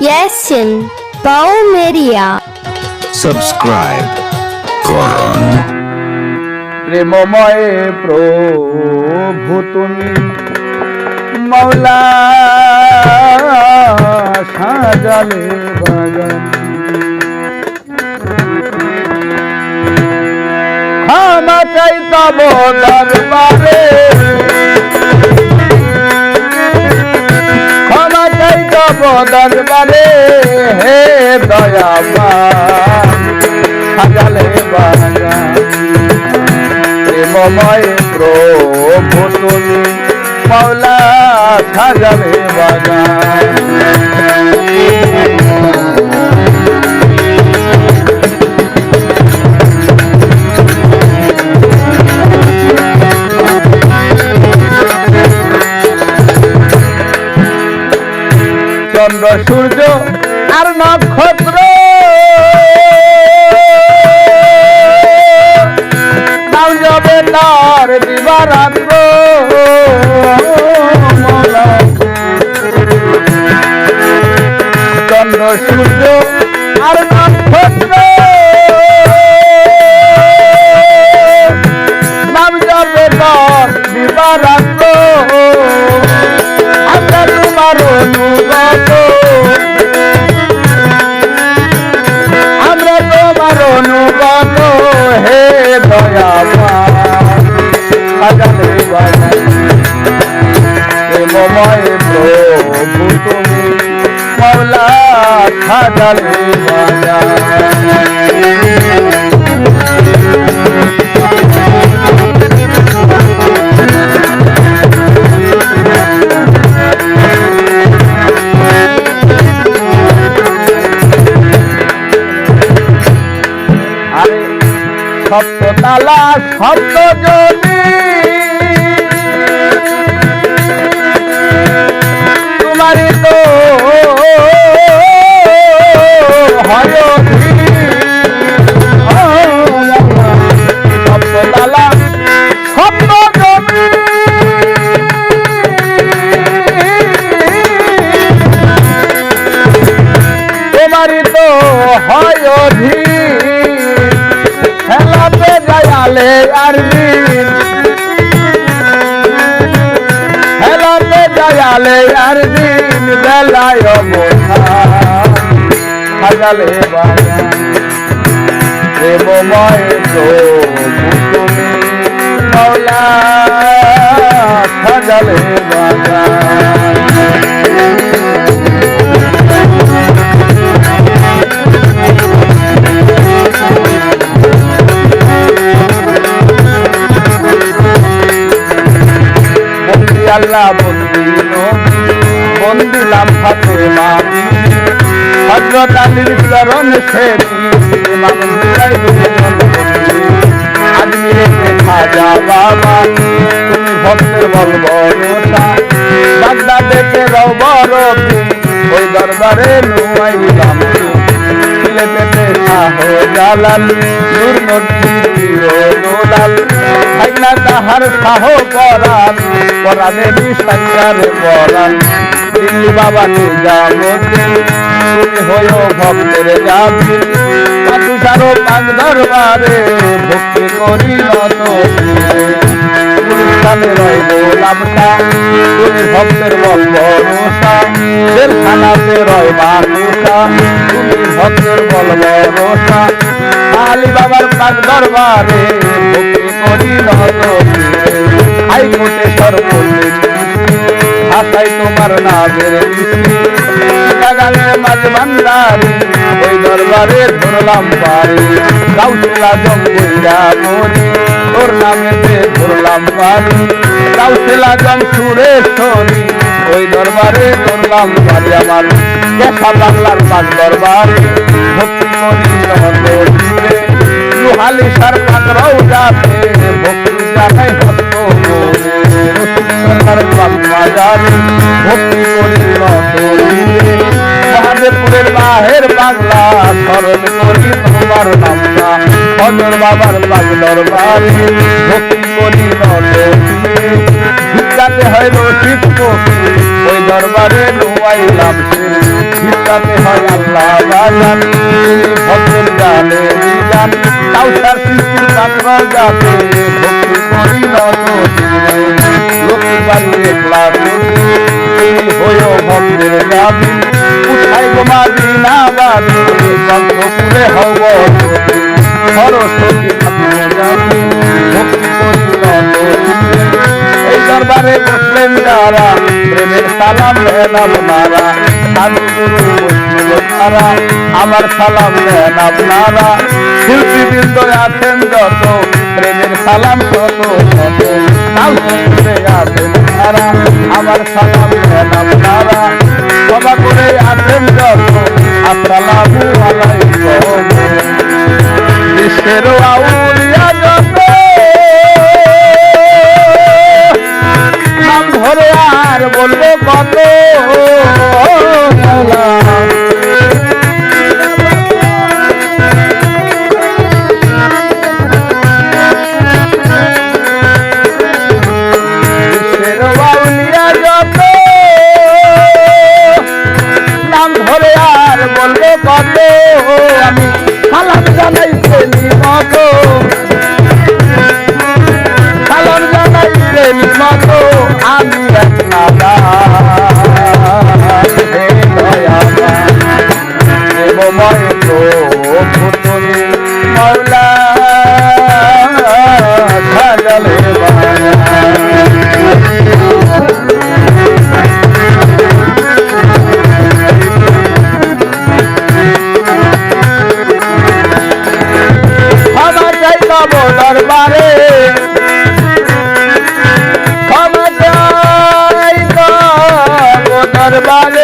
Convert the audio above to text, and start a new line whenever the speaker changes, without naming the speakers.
Yasin বাউমেরিয়া
subscribe করুন
প্রেমময় প্রভু তুমি মৌলা তব দরবারে হে দয়াবান সাজালে বাগান প্রেমময় প্রভু তুমি মাওলা সাজালে বাগান চন্দ্র সূর্য আর নক্ষত্র যাবে তার দিবারাত্র। চন্দ্র সূর্য প্রেমময় প্রভু তুমি মৌলা সাজালে বাজান সপ্ততালা সপ্ত যদি তোমারই তো তোমারই তো হয় অধীর। খেলাতে যায়ালে আর দিন। খেলাতে যায়ালে আর দিন বেলায় সাজালে বাগান প্রেমময় প্রভু তুমি মৌলা সাজালে বাগান বন্দি আল্লাহ বন্দি নবী বন্দিলাম ফাতেমা হজরত আলীর চরণ হুসাইন আজমিরে খাজা বাবা তুমি ভক্তের বল রও বড় ওই দরবারে নুয়াইলাম সিলেটেতে শাহ জালাল নূর মসজিদ দোলাল। ভাইনা তাহার শাহ পরাণ, পরাণে বিষাইয়ার পরাণ। দিল্লি বাবা নিজামুদ্দিন তুমি হইও ভক্তের যাবি তুষারো পাক দরবারে ভক্তি করি নত গুলিস্তানে রয় গোলামটা তুমি ভক্তের বল ভরসা জেলখানাতে রয় মানুষা ভক্তের বল ভরসা আলী বাবার পাক দরবারে ভক্তি করি নত হাইকোর্টে সর্বদিন ভাষায় তোমার নামের ধরলাম পারি গাউসলা জঙ্গিয়া মরি তোর নামেতে ধরলাম পারি গাউসলা জং সুরেশ্বরী ওই দরবারে ধরলাম পারি আমার। কেসা বাংলার পাক দরবারে। ভক্তি দিবে লুহালি সার পাকরাও যাতে ভক্তি জানাই সরকার বাজার। ভক্তি মহাদেবপুরের বাহের বাংলা স্মরণ করি তোমার নামটা। হজর বাবার বাগ দরবারে। ভক্তি করি নদীরে ভিক্ষাতে হয় রসিক ওই দরবারে নোয়াইলাম ভিক্ষা হয় আল্লাহ বাজান ভক্তের জানে নিজান কাউসার সৃষ্টির পাত্র যাতে ভক্তি করি একলা তুমি হয়েও ভক্তের যাবি উঠাই গোমা দিনা বাবি গল্পপুরে হব সরস্বতী সালাম দেন আপনারা আমি গুরু তারা আমার সালাম দেন আপনারা শিল্পীবৃন্দ আছেন যত, প্রেমের সালাম কত আমার সালাম দেন আপনারা সবা করে আছেন যত আসসালামু Everybody